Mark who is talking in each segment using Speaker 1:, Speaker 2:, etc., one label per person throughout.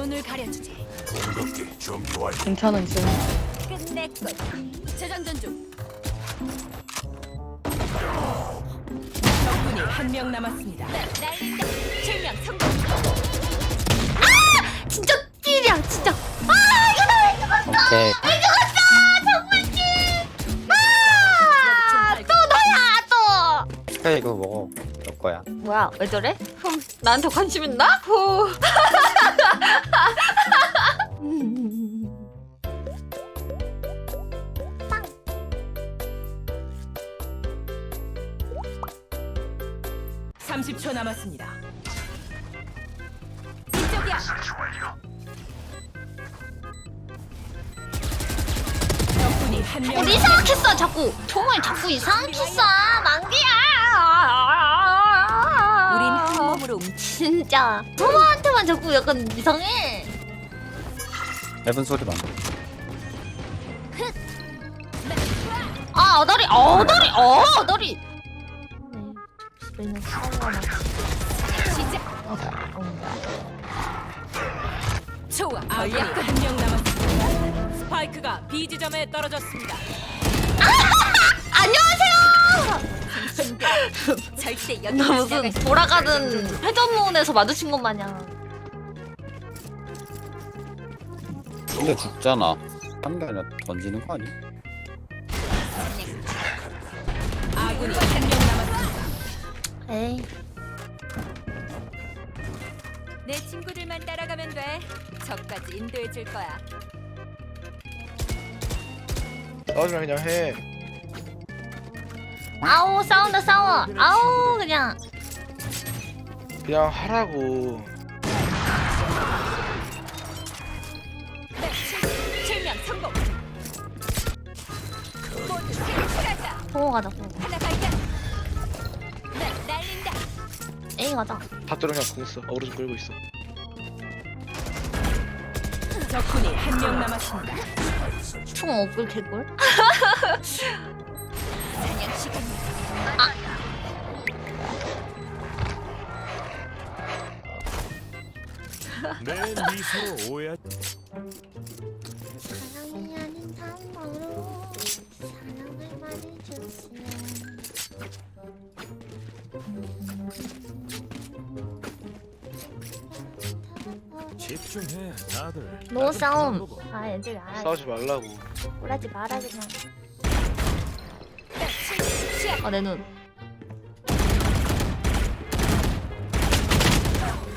Speaker 1: 눈을 가려주지.
Speaker 2: 공격기 준비 완료.
Speaker 3: 괜찮아 있어요.
Speaker 1: 끝냈군. 재장전 중. 적군이 한 명 남았습니다. 날린다. 실명 성공.
Speaker 4: 진짜 띠리야 진짜 아 이거다 이거
Speaker 5: 오케이.
Speaker 4: 아또 너야 또
Speaker 5: 그래 이거 먹어. 너 거야.
Speaker 4: 뭐야 왜 저래? 흠, 나한테 관심 있나? 후.
Speaker 1: 삼십 초 남았습니다. 이쪽이야. 적군이 한 명.
Speaker 4: 우리 이상하게 써 자꾸 총을 자꾸 이상하게 써 만기야
Speaker 1: 우린 한 몸으로 뭉.
Speaker 4: 진짜 토마한테만 자꾸 약간 이상해
Speaker 5: 얇은 소리 많아.
Speaker 4: 아 어다리 어다리 어 어다리 네,
Speaker 1: 시작. 좋아. 아군이 한명 남았습니다. 스파이크가 B 지점에 떨어졌습니다.
Speaker 4: 안녕하세요
Speaker 1: 절대 여기
Speaker 4: 나 무슨 돌아가는 회전문에서 마주친 것 마냥
Speaker 5: 근데 죽잖아. 아니라 던지는 거 아니야?
Speaker 1: 아군이 한.
Speaker 4: 에이
Speaker 1: 내 친구들만 따라가면 돼. 저까지 인도해 줄 거야.
Speaker 6: 싸우지만 그냥 해.
Speaker 4: 아우 싸운다 싸워 아우 그냥
Speaker 6: 그냥 하라고.
Speaker 1: 네, 실- 실명 성공. 모두 가자.
Speaker 4: 보고 가자 보고
Speaker 1: 하나 발견.
Speaker 4: 에이 가자
Speaker 6: 궁 써. 어그로 좀 끌고 있어.
Speaker 1: 적군이 한 명 남았습니다.
Speaker 4: 총 없을 개꿀.
Speaker 2: 내 미소로 오해.
Speaker 4: 사랑이 아닌 단어로 사랑을 말해줬으면
Speaker 2: 집중해, 다들.
Speaker 4: 노 싸움 아 애들 알아
Speaker 6: 싸우지 말라고.
Speaker 4: 꼴하지 마라 그냥
Speaker 1: 시야.
Speaker 4: 아내 눈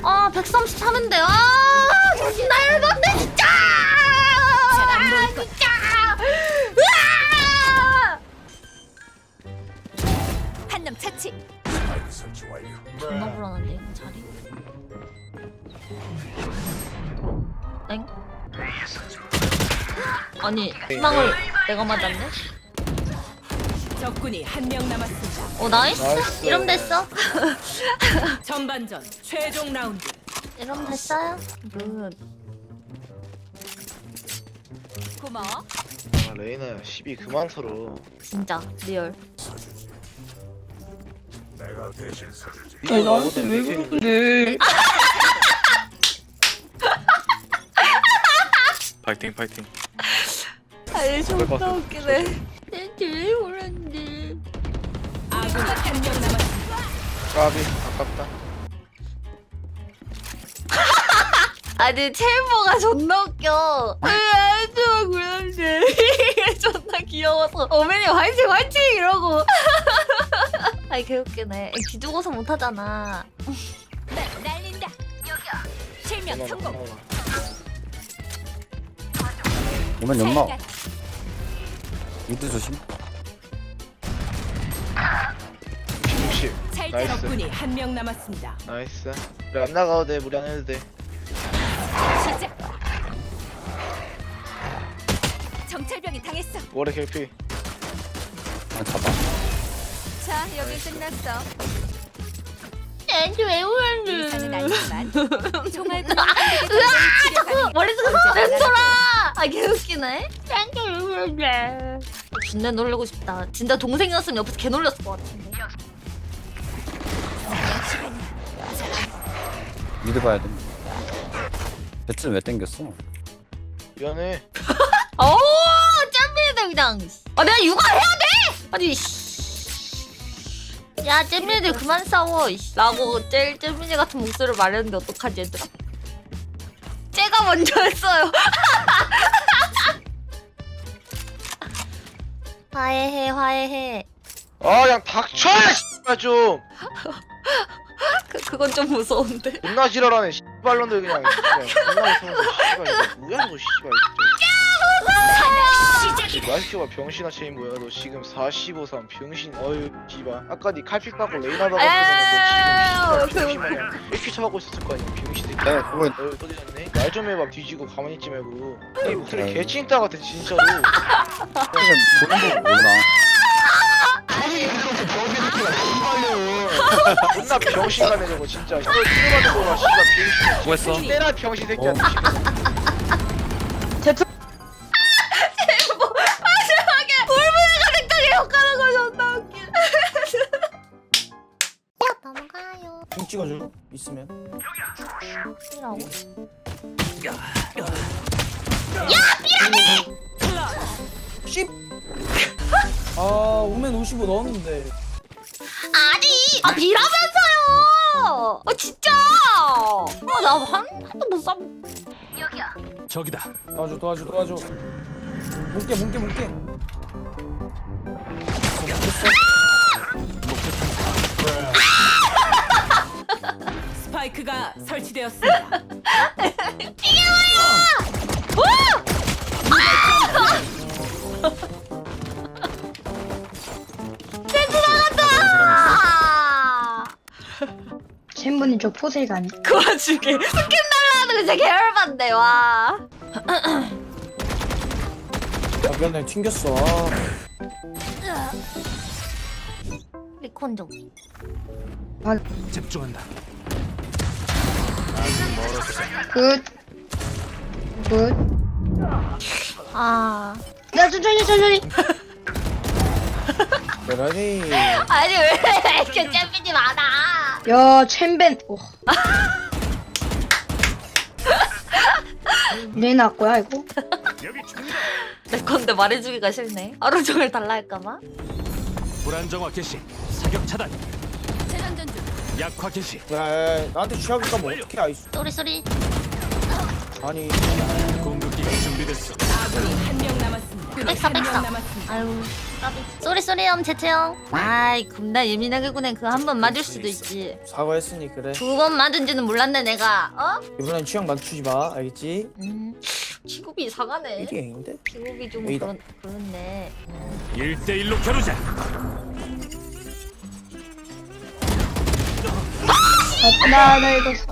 Speaker 4: 아 133인데 아날 못내 진짜
Speaker 1: 것.
Speaker 4: 진짜 으아!
Speaker 1: 한놈
Speaker 2: 완료.
Speaker 4: 존나 불안한데 이거 자리 엥? 아니 희망을 내가 맞았네?
Speaker 1: 적군이 한 명 남았습니다.
Speaker 4: 어 나이스?
Speaker 6: 나이스.
Speaker 4: 이러면 됐어?
Speaker 1: 전반전 최종 라운드.
Speaker 4: 이러면 됐어요? 굿
Speaker 1: 고마워.
Speaker 6: 아 레이나야 시비 그만 서로.
Speaker 4: 진짜 리얼
Speaker 2: 내가 대신 서주지.
Speaker 3: 아니 나한테 왜 그러는데?
Speaker 7: 파이팅 파이팅
Speaker 4: 아니
Speaker 6: 존나 봤어.
Speaker 4: 웃기네 내 제일 오랜데
Speaker 1: 아군이 한명 남았습니다.
Speaker 6: 까비 아깝다.
Speaker 4: 아니 챔버가 존나 웃겨 아저 그런데 이게 존나 귀여워서 어머니 화이팅 화이팅 이러고 아니 개웃기네 기죽어서 못하잖아
Speaker 1: 네, 날린다. 여기야. 실명 성공.
Speaker 5: 오면 연막.
Speaker 1: 가.
Speaker 5: 미드 조심.
Speaker 6: 60.
Speaker 1: 잘
Speaker 6: 나이스.
Speaker 1: 적군이 한 명 남았습니다.
Speaker 6: 나이스. 우리 안 나가도 돼. 무리 안 해도 돼.
Speaker 1: 시작. 정찰병이 당했어.
Speaker 6: 월에 결피.
Speaker 5: 한 잡아.
Speaker 1: 자, 여기 끝났어.
Speaker 4: 애지 왜 오는데
Speaker 1: 아니지만 총알
Speaker 4: 으아! 머릿속에 멘토라! 아 개웃기네. 짱짱 왜 오는데 진짜 놀리고 싶다. 진짜 동생이었으면 옆에서 개 놀렸을 것 같은데.
Speaker 5: 미드 봐야 돼. 배틀 왜 땡겼어?
Speaker 6: 미안해.
Speaker 4: 어 잼민이들 그냥 아 내가 육아해야 돼! 아니 씨. 야 잼민이들 그만 싸워 이씨. 라고 젤 잼민이 같은 목소리를 말했는데 어떡하지 얘들아? 쟤가 먼저 했어요. 화해해 화해해.
Speaker 6: 아 그냥 닥쳐 씨발 좀.
Speaker 4: 그, 그건 좀 무서운데.
Speaker 6: 존나 지랄하네 씨발놈들 그냥. 존나 씨발 이거 뭐야 이거 씨발 진짜 라이트가 병신아 체인 뭐야. 너 지금 45삼 병신. 어휴 씨발. 아까 니 칼픽 받고 레이나 박았으면 너 지금 씨발 병신 마냥 이렇게 쳐박고 있었을 거 아니야 병신 새끼
Speaker 5: 내가 그거
Speaker 6: 어휴 또 되졌네. 말 좀 해봐 뒤지고 가만히 있지 말고. 이 목소리. 개찐따 같아 진짜로.
Speaker 5: 그냥 보는 거 몰라.
Speaker 6: 존나 병신 같네 저거 진짜. 이거 틀어가는 거라 씨발 병신.
Speaker 2: 수고했어.
Speaker 6: 때나 병신 새끼야
Speaker 5: 어.
Speaker 4: 마지
Speaker 3: 있으면
Speaker 4: 이라고
Speaker 3: 아 오멘 55 넣었는데
Speaker 4: 아니 아 비라면서요! 아 진짜! 아나한한도 못 쌈.
Speaker 2: 저기다.
Speaker 3: 도와줘 도와줘 도와줘. 뭉게 뭉게 뭉게
Speaker 1: 스파이크가 설치되었습니다.
Speaker 4: 아
Speaker 7: 챔버님 저 포세가 아니
Speaker 4: 그 와중에 스킨 달라는 거 진짜 개열받네 와!
Speaker 3: 아 미안해 튕겼어. 아.
Speaker 4: 리콘 좀.
Speaker 2: 집중한다.
Speaker 7: 굿. 굿.
Speaker 4: 아
Speaker 7: 야 천천히 천천히.
Speaker 3: 대단히
Speaker 4: 아니 왜 이렇게 잼민이 많아
Speaker 7: 야 챔벤. 오. 레나 거야 이거?
Speaker 4: 내 건데 말해주기가 싫네 하루 종일 달라 할까봐
Speaker 2: 불안정화 개시. 사격 차단. 약화 개시.
Speaker 3: 야, 야, 나한테 취하니까 뭐 어떻게 아이스
Speaker 4: 쏘리 쏘리
Speaker 3: 아니
Speaker 2: 공격기가 준비됐어.
Speaker 1: 아군이 한명 남았습니다.
Speaker 4: 백사, 백사. 아유 까비 쏘리 쏘리 형 제트 형 아이 겁나 예민하게 구네 그한번 맞을 수도 있지
Speaker 3: 사과했으니 그래
Speaker 4: 두 번 맞은지는 몰랐네 내가 어?
Speaker 3: 이번엔 취향 맞추지 마 알겠지?
Speaker 4: 음 취급이 이상하네
Speaker 3: 이게 아닌데?
Speaker 4: 취급이 좀. 그런, 그렇네
Speaker 2: 1대1로 겨루자.
Speaker 7: 나나 이거 사-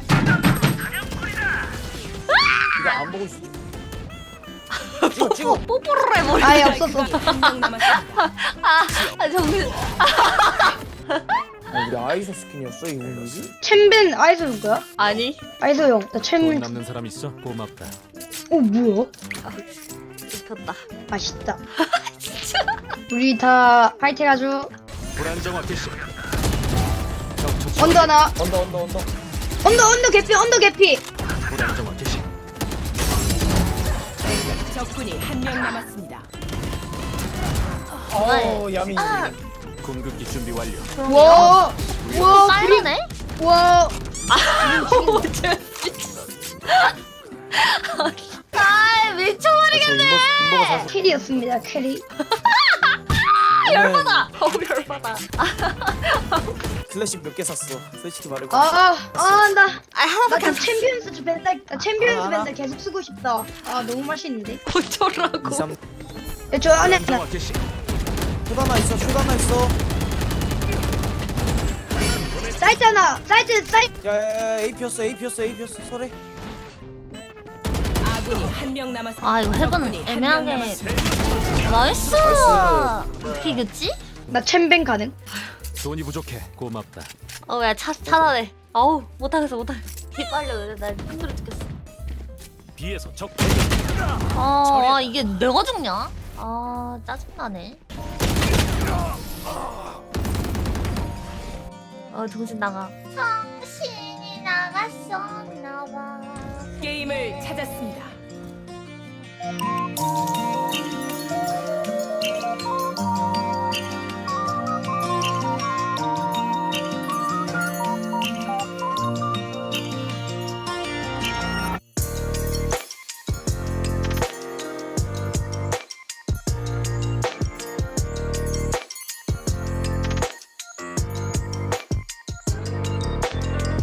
Speaker 3: 이거 안 보고 있어 찍어 찍어
Speaker 4: 뽀뽀를 해버리네
Speaker 7: 아예 없었어.
Speaker 4: 아, 아 정신
Speaker 3: 아, 우리 아이소 스킨이었어 이 운이지?
Speaker 7: 챔벤 아이소 누구야?
Speaker 4: 아니
Speaker 7: 아이소 형. 나
Speaker 2: 돈
Speaker 7: 챔.
Speaker 2: 남는 사람 있어? 고맙다.
Speaker 7: 오 뭐야?
Speaker 4: 입혔다
Speaker 7: 맛있다. 우리 다 파이팅 하죠.
Speaker 2: 불안정화 개시.
Speaker 7: 언더 하나.
Speaker 3: 언더 언더 언더
Speaker 7: 언더 언더 개피 언더 개피.
Speaker 2: 불안정화 개시.
Speaker 1: 적군이 한 명 남았습니다.
Speaker 3: 어 야미
Speaker 2: 공격기 준비 완료.
Speaker 7: 와. 와.
Speaker 4: 사이러네?
Speaker 7: 와.
Speaker 4: 아 미쳐버리겠네
Speaker 3: 인버가 사실
Speaker 7: 캐리였습니다 캐리.
Speaker 4: 열받아 어우 열받아
Speaker 3: 클래식 몇 개 샀어 솔직히 말해봐
Speaker 7: 아, 아, 나,
Speaker 4: 아 하나밖에 나안
Speaker 7: 챔피언스 벤달, 나 챔피언스
Speaker 3: 아, 알아.
Speaker 7: 벤달 계속 쓰고 싶다. 아, 너무 맛있는데.
Speaker 4: 어쩌라고
Speaker 3: 2, 3
Speaker 7: 야, 저 안에 하나.
Speaker 3: 하나 있어 슛 하나 있어
Speaker 7: 사이트 하나, 사이트, 사이트.
Speaker 3: 야야야 AP였어 AP였어 AP였어 설해
Speaker 1: 아군이 한 명 남았습니다.
Speaker 4: 아 이거 해본
Speaker 1: 적군이 한명
Speaker 4: 애매하게
Speaker 1: 남았습니다.
Speaker 4: 나이스. 어떻게 이겼지?
Speaker 7: 나 챔벤 가능.
Speaker 2: 돈이 부족해. 고맙다.
Speaker 4: 어, 야, 차단해 아우, 못하겠어, 못하겠어. 피 빨려, 나 힘들어 죽겠어.
Speaker 2: 비에서 적
Speaker 4: 아, 아, 이게 내가 죽냐? 아, 짜증나네. 어, 정신 나가. 정신이 나갔었나 봐.
Speaker 1: 게임을 찾았습니다.